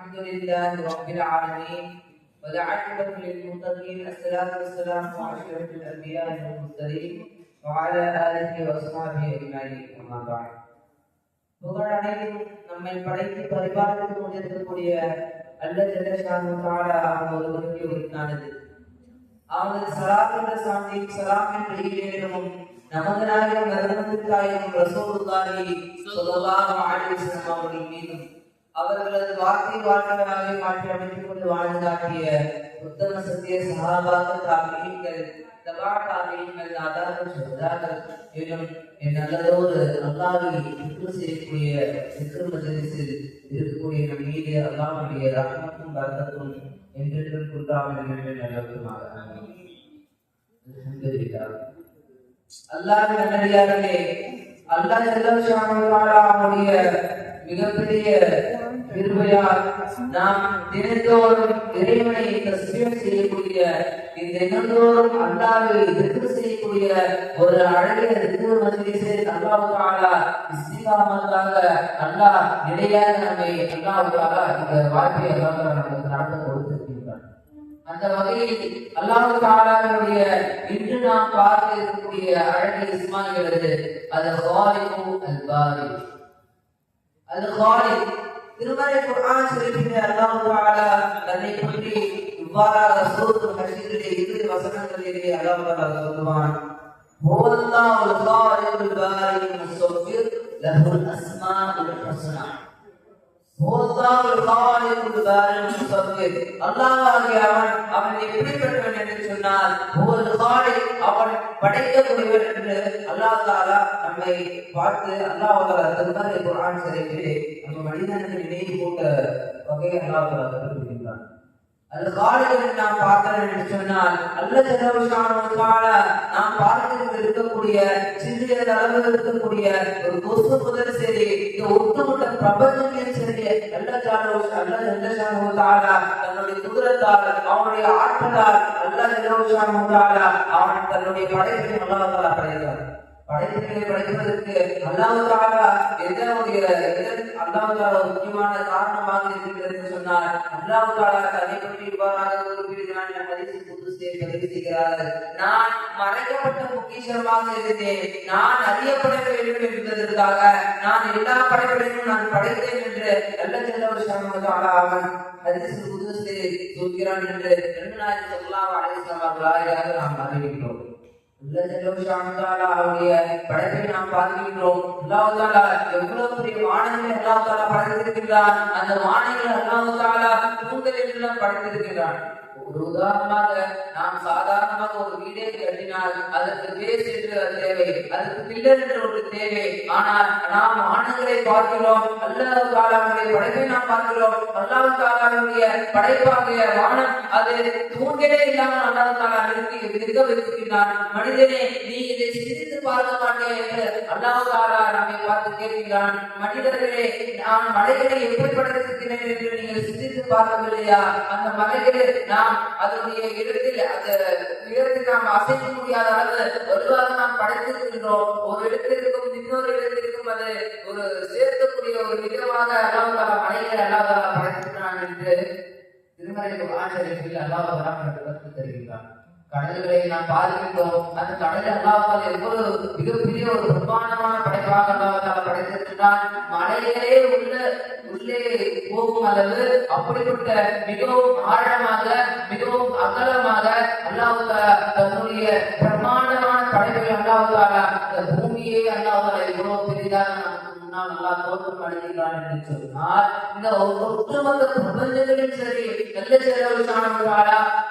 الحمد لله الحمد لله رب العالمين والعاقبة للمتقين الصلاة والسلام على أشرف الأنبياء والمرسلين وعلى آله وأصحابه أجمعين أما بعد புகழ் அனைத்தும் நம்மை படைத்து பரிபாலித்துக் கொண்டிருக்கக்கூடிய அல்ல ஜெல்லஷானு தாலா அவன் ஒருவருக்கு உரித்தானது அவனது சலாம் என்ற சாந்தி சலாம் என்ற ஈரேனும் நமது நாயகம் நரம்புத்தாயும் ரசூலுல்லாஹி ஸல்லல்லாஹு அலைஹி வஸல்லம் அவர்கள் மீதும் அவர்களது வார்த்தை வாழ்க்கையாகவே மாற்றி அமைத்துக் கொண்டு வாழ்ந்து காட்டிய உத்தம சத்திய சகாபாக்கள் தாபியங்கள் தபா தாபியங்கள் மேலும் என் நல்லதோடு செய்யக்கூடிய இருக்கக்கூடிய நம் மீது என்றென்றும் குன்றாமல் நல்லதுமாக அல்லாஹ் நல்லடியார்களே அல்லாஹ் அவனுடைய மிகப்பெரிய கிருபையால் நாம் தினந்தோறும் இறைவனை தஸ்மீம் செய்யக்கூடிய இந்த தினந்தோறும் அல்லாவை எதிர்ப்பு செய்யக்கூடிய ஒரு அழகிய திரு மஜ்லிஸை அல்லாஹ் தாலா அல்லாஹ் நிலையாக நம்மை அல்லாவுக்காக இந்த வாய்ப்பை அல்லாஹ் தாலா நமக்கு நடத்த கொடுத்திருக்கின்றான். அந்த வகையில் அல்லாஹு தாலாவுடைய இன்று நாம் பார்க்க இருக்கக்கூடிய அழகிய இஸ்மாயிலது அது ஹாலிக்கும் அல்பாரி அது ஹாலிக் திருமறை குர்ஆன் ஷரீஃபிலே அல்லாஹ் தஆலா தன்னை பற்றி இவ்வாறாக சூரத்துல் ஹஷீரிலே இறுதி வசனங்களிலே அல்லாஹ் தஆலா சொல்லுவான் ஹுவல்லாஹுல் ஹாலிகுல் பாரில் முஸவ்விர் லஹுல் அஸ்மாஉல் ஹுஸ்னா. அவன் எப்படிப்பட்டவன் என்று சொன்னால் ஹுவல் ஹாலிக் அவன் படைக்கக்கூடியவன் என்று அல்லாஹ் நம்மை பார்த்து அல்லாஹ் தஆலா திருமறை குர்ஆன் நம்ம மனிதனுக்கு நினைவு கூட்ட வகையை அல்லாஹ் தஆலா அந்த அது நாம் பார்த்தோம் என்று சொன்னால் அல்ல ஜனவசான நாம் பார்க்கிறது இருக்கக்கூடிய சிறிய அளவு இருக்கக்கூடிய ஒரு கொசு முதல் சரி இந்த ஒட்டுமொத்த பிரபஞ்சத்திலும் சரி அல்ல ஜானோ அல்ல ஜனவசான தன்னுடைய குதிரத்தால் அவனுடைய ஆற்றலால் அல்ல ஜனவசான அவன் தன்னுடைய படைப்பை அல்லாஹ் படைத்தார் படைப்புகளை படைப்பதற்கு அல்லாஹ் தாலா எதனுடைய அல்லாஹ் முக்கியமான காரணமாக இருக்கிறது என்று சொன்னால் அல்லாஹ் அதை பற்றி இவ்வாறாக குறிப்பிடுகிறான் ஹதீஸ் குதுஸிலே பதிவு செய்கிறார்கள். நான் மறைக்கப்பட்ட பொக்கிஷமாக இருந்தேன். நான் அறியப்பட வேண்டும் என்பதற்காக நான் எல்லா படைப்படையும் நான் படைத்தேன் என்று நல்ல செல்லவர் சாமி அவன் ஹதீஸ் குதுஸிலே சொல்கிறான் என்று நபிநாயகம் ஸல்லல்லாஹு அலைஹி வஸல்லம் நாம் அறிவிக்கிறோம் அவருடைய படைப்பை நாம் பார்க்கின்றோம். எவ்வளவு பெரிய வானங்களை அல்லாஹ் படைத்திருக்கின்றான். அந்த வானங்களை அல்லாஹ் தாலா படைத்திருக்கின்றான். ஒரு உதாரணமாக நாம் சாதாரணமாக ஒரு வீடே கட்டினால் அதற்கு பேஸ் என்று தேவை அதற்கு பில்லர் என்று ஒரு தேவை. ஆனால் நாம் ஆணுகளை பார்க்கிறோம் அல்லாஹ் தாலாவுடைய படைப்பை நாம் பார்க்கிறோம் அல்லாஹ் தாலாவுடைய படைப்பாகிய வானம் அது தூண்களே இல்லாமல் அல்லாஹ் தாலா நிறுத்தி நிற்க வைத்திருக்கிறான் மனிதனே நீ இதை பார்க்க மாட்டேன் என்று அல்லாஹ் தாலா நம்மை பார்த்து கேட்கிறான். மனிதர்களே நான் மலைகளை எப்படி படைத்திருக்கிறேன் என்று நீங்கள் சிந்தித்து பார்க்கவில்லையா? அந்த மலைகளை நாம் அதனுடைய இடத்தில் அந்த இடத்தில் நாம் அசைக்க முடியாத அளவு வலுவாக நாம் படைத்திருக்கின்றோம் ஒரு இடத்திற்கும் இன்னொரு இடத்திற்கும் அது ஒரு சேர்க்கக்கூடிய ஒரு விதமாக அல்லாஹ் தாலா மலைகளை அல்லாஹ் படைத்திருக்கிறான் என்று திருமலை ஆச்சரியத்தில் அல்லாஹ் தாலா கற்று தருகின்றான் கடல்களை நாம் பார்க்கின்றோம் அந்த கடல் அல்லாஹால் எவ்வளவு மிகப்பெரிய ஒரு பிரம்மாண்டமான படைப்பாக அல்லாஹால படைத்திருக்கிறான் மலையிலே உள்ள உள்ளே போகும் அளவு அப்படிப்பட்ட மிகவும் ஆழமாக மிகவும் அகலமாக அல்லாஹால தன்னுடைய பிரம்மாண்டமான படைப்புகள் அல்லாஹால இந்த பூமியே அல்லாஹால எவ்வளவு பெரிதாக நாம் முன்னால் நல்லா தோற்றம் அடைகிறான் என்று சொன்னால் இந்த ஒட்டுமொத்த பிரபஞ்சத்திலும் சரி நல்ல செலவு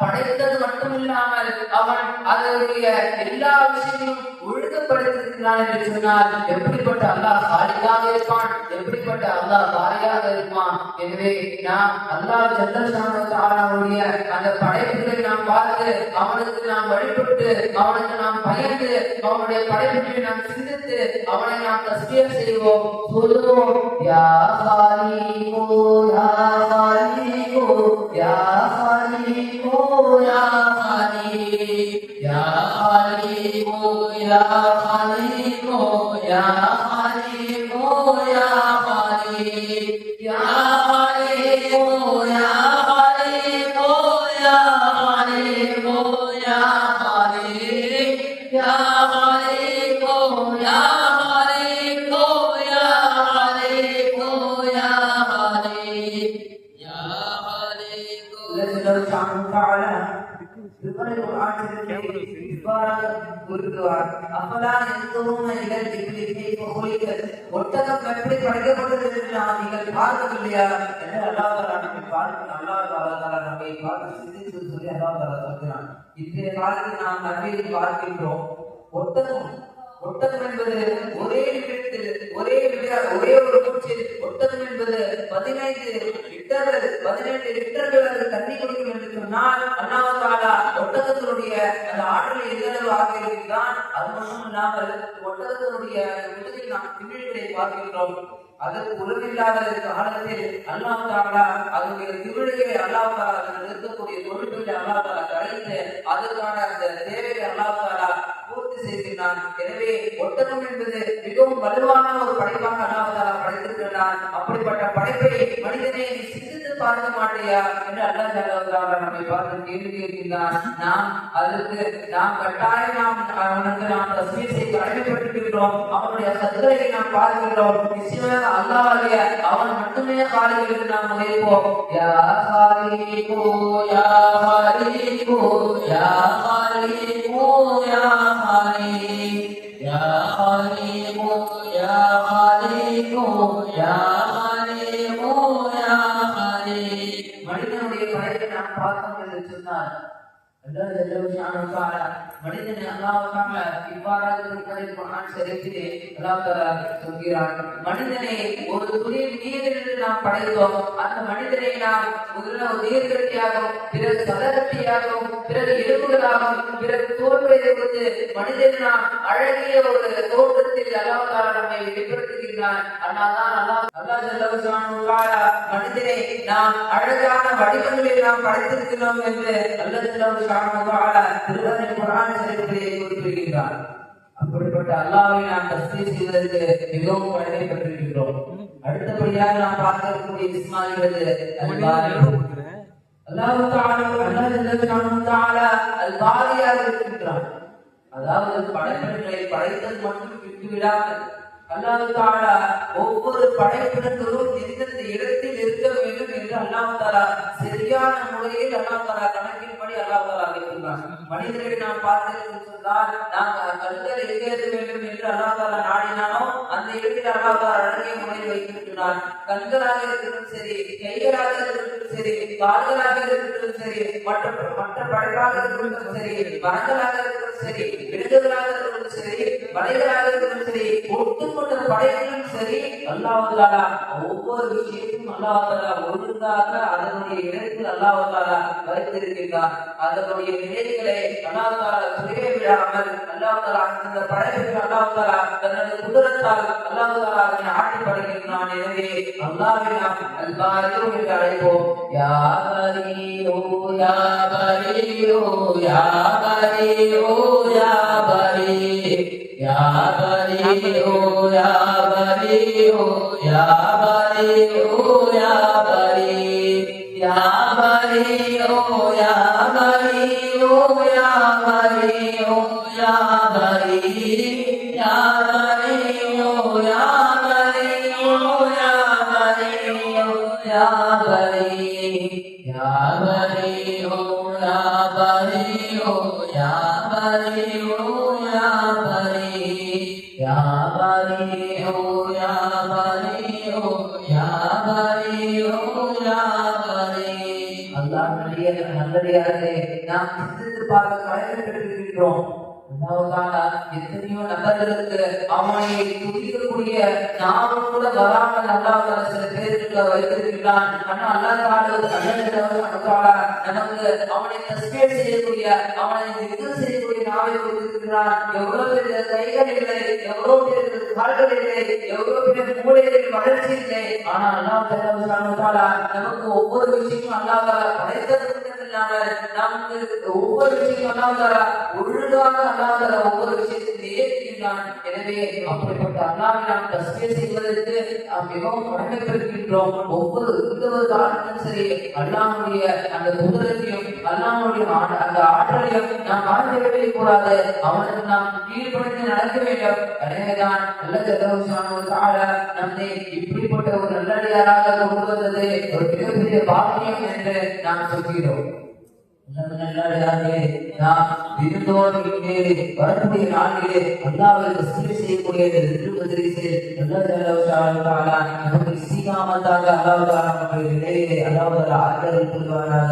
படைத்தது மட்டும் இல்லாமல் அவன் அதனுடைய எல்லா விஷயத்தையும் ஒழுங்குபடுத்திருக்கிறான் என்று சொன்னால் எப்படிப்பட்ட அல்லாஹ் சாலியாக இருப்பான்? எப்படிப்பட்ட அல்லாஹ் தாயாக எனவே நாம் அல்லாஹ் ஜல்லசானுடைய அந்த படைப்புகளை நாம் பார்த்து அவனுக்கு நாம் வழிபட்டு அவனுக்கு நாம் பயந்து அவனுடைய படைப்புகளை நாம் சிந்தித்து அவனை நாம் தஸ்மியம் செய்வோம். சொல்லுவோம் யா ஹாலிகோ யா ஹாலிகோ யா ஹாலிகோ யா ஹாலிக் யா ஹாலிகோ யா ஹாலிகோ யா ஹாலிகோ யா ஹாலிக். இவ்வாறாக கூறுகிறார். அஃபலா யன்துரூன இலல் ஒட்டகம் எப்படி படைக்கப்பட்டது என்று நீங்கள் பார்க்கவில்லையா? என்று நம்மை நம்மை பார்த்து சிந்தித்து சொல்லி சொல்கிறான். இன்றைய காலத்தில் நாம் நன்மையை பார்க்கின்றோம். ஒட்டகம் ஒட்டகம் என்பது ஒரே நிமிடத்தில் ஒரே ஒரே ஒரு மூச்சில் ஒட்டகம் என்பது பதினைந்து லிட்டர்கள் பதினைந்து லிட்டர்கள் அது தண்ணி குடிக்கும் என்று சொன்னால் அண்ணாவதாலா ஒட்டகத்தினுடைய அந்த ஆற்றல் எதிரளவு ஆகியிருக்கிறான் அது மட்டும் இல்லாமல் ஒட்டகத்தினுடைய முதுகில் நாம் திமிழ்களை பார்க்கின்றோம். அதற்கு உறவில்லாத காலத்தில் அல்லாஹ் தாலா அதனுடைய திமிழையை அல்லாஹ் தாலா இருக்கக்கூடிய கொழுப்புகளை அல்லாஹ் தாலா கரைத்து அதற்கான அந்த தேவையை அல்லாஹ் தாலா பூர்த்தி செய்கின்றான் எனவே ஒட்டகம் என்பது மிகவும் வலுவான ஒரு படைப்பாக அல்லாஹ் தாலா படைத்திருக்கிறான் அப்படிப்பட்ட படைப்பை மனிதனை நீ சிந்தித்து பார்க்க மாட்டேயா என்று அல்லா தாலா நம்மை பார்த்து கேள்வி கேட்கின்றான். நாம் அதற்கு நாம் கட்டாயம் நாம் அவனுக்கு நாம் தஸ்மீர் செய்து கடமைப்பட்டிருக்கிறோம் அவனுடைய சத்துரையை நாம் பார்க்கின்றோம். நிச்சயமாக அல்லாஹ்வுடைய அவன் மட்டுமே காலையில் என்று நாம் உழைப்போம் யா காலிகோ யா காலிகோ யா காலிகோ பழக்கங்கள் சொன்னார். அல்லாஹ் ஜல்லல்லாஹு அலைஹி மனிதனை அல்லாஹ் தஆலா இவ்வாறாக குர்ஆன் அல்லாஹ் தஆலா சொல்கிறான் மனிதனை ஒரு துளி நீரிலிருந்து நாம் படைத்தோம். அந்த மனிதனை நாம் முதல்ல ஒரு பிறகு சதகட்டியாகவும் பிறகு எலும்புகளாகவும் பிறகு தோல்வியிலிருந்து மனிதனை நாம் அழகிய ஒரு தோற்றத்தில் அல்லாஹ் தஆலா நம்மை வெளிப்படுத்துகின்றான். அதனால்தான் அல்லாஹ் அல்லாஹ் ஜல்லல்லாஹு மனிதனை நாம் அழகான வடிவங்களில் நாம் படைத்திருக்கிறோம் என்று அல்லாஹ் திருவரை குரான் சரித்திலே குறிப்பிடுகின்றார். அப்படிப்பட்ட அல்லாவை நாம் தஸ்தி செய்வதற்கு மிகவும் கடமை பெற்றிருக்கிறோம் அடுத்தபடியாக நாம் பார்க்கக்கூடிய இஸ்மாயிலது அல்லாஹ் அல்லாஹ் அல் பாரியாக இருக்கின்றான். அதாவது படைப்பினங்களை படைத்தல் மட்டும் விட்டு விடாமல் அல்லாஹ் தாலா ஒவ்வொரு படைப்பினங்களும் எந்தெந்த இடத்தில் இருக்க வேண்டும் என்று அல்லாஹ் தாலா சரியான முறையில் அல்லாஹ் தாலா கணக்கின்படி அல்லாஹ் தாலா வைக்கின்றான் மனிதர்களை நாம் பார்த்தேன் சொன்னால் நாம் கண்கள் எங்கே வேண்டும் என்று அல்லாஹ் தாலா நாடினானோ அந்த இடத்தில் அல்லாஹால அழகிய முறையில் வைத்திருக்கிறான் கண்களாக இருக்கட்டும் சரி கைகளாக இருக்கட்டும் சரி கால்களாக இருக்கட்டும் சரி மற்ற மற்ற படைப்பாக இருக்கட்டும் சரி மரங்களாக இருக்கட்டும் சரி விருதுகளாக இருக்கட்டும் சரி வலைகளாக இருக்கட்டும் சரி ஒட்டுமொத்த படைகளும் சரி அல்லாஹாலா ஒவ்வொரு விஷயத்தையும் அல்லாஹாலா ஒழுங்காக அதனுடைய இடத்தில் அல்லாஹாலா வைத்திருக்கின்றார். அதனுடைய நிலைகளை அல்லாஹாலா குறைய விடாமல் அல்லாஹாலா அந்த படைப்புக்கு அல்லாஹாலா தனது குதிரத்தால் அல்லாஹாலா அதனை ஆட்டி படைக்கின்றான் எனவே அல்லாஹ்வை நாம் அல்பாரியோ என்று அழைப்போம். யா பரியோ யா பரியோ யா பரியோ யா பரி யா பரியோ யா பரியோ யா பரியோ யா பரி யா பரியோ या हरि या हरि ॐ या हरि ॐ या हरि ॐ या हरि या हरि ॐ या हरि ॐ या हरि ॐ या हरि அல்லாஹ் நடிகர் நல்லடியாரே நாம் சிந்தித்து பார்க்க கடமைப்பட்டிருக்கிறோம் எத்தனையோ நபர்களுக்கு அவனை துதிக்கக்கூடிய நாமும் கூட வராமல் அல்லாஹ் சில பேருக்கு வைத்திருக்கிறான் ஆனா அல்லாஹ் தாலா நமக்கு அவனை தஸ்பீர் செய்யக்கூடிய அவனை திக்ர் செய்யக்கூடிய நாவை கொடுத்திருக்கிறான். எவ்வளவு பேருக்கு கைகள் இல்லை எவ்வளவு பேருக்கு கால்கள் இல்லை எவ்வளவு பேருக்கு மூளை வளர்ச்சி இல்லை. ஆனா அல்லா தலாத்தால நமக்கு ஒவ்வொரு விஷயமும் அல்லாத படைத்தது இல்லாம நமக்கு ஒவ்வொரு அல்லாத ஒவ்வொரு விஷயத்தையும் செய்கிறான். எனவே அப்படிப்பட்ட அல்லாவை நாம் தஸ்மிய செய்வதற்கு நாம் மிகவும் கடமைப்பட்டிருக்கின்றோம் ஒவ்வொரு எந்த ஒரு காலத்திலும் சரி அல்லாஹ்வுடைய அந்த குதிரத்தையும் அல்லாஹ்வுடைய ஆ- அந்த ஆற்றலையும் நாம் மறந்துவிடவே கூடாது. அவனுக்கு நாம் கீழ்படுத்தி நடக்க வேண்டும். எனவேதான் நல்ல ஜெகவசான நம்மை இப்படிப்பட்ட ஒரு நல்லடியாராக கொண்டு வந்தது. ஒரு மிகப்பெரிய பாக்கியம் என்று நாம் சொல்கிறோம் நல்லடியார்களே நாம் தினந்தோறும் இங்கே வரக்கூடிய நாளிலே அல்லாவை தஸ்மீர் செய்யக்கூடிய இந்த திருமதிரிசில் நமக்கு சீகாமத்தாக அல்லாவுக்காக நம்முடைய நிலையிலே அல்லாவுக்காக ஆதரவு புரிவாராக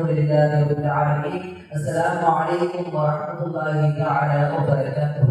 الحمد لله رب العالمين السلام عليكم ورحمة الله تعالى وبركاته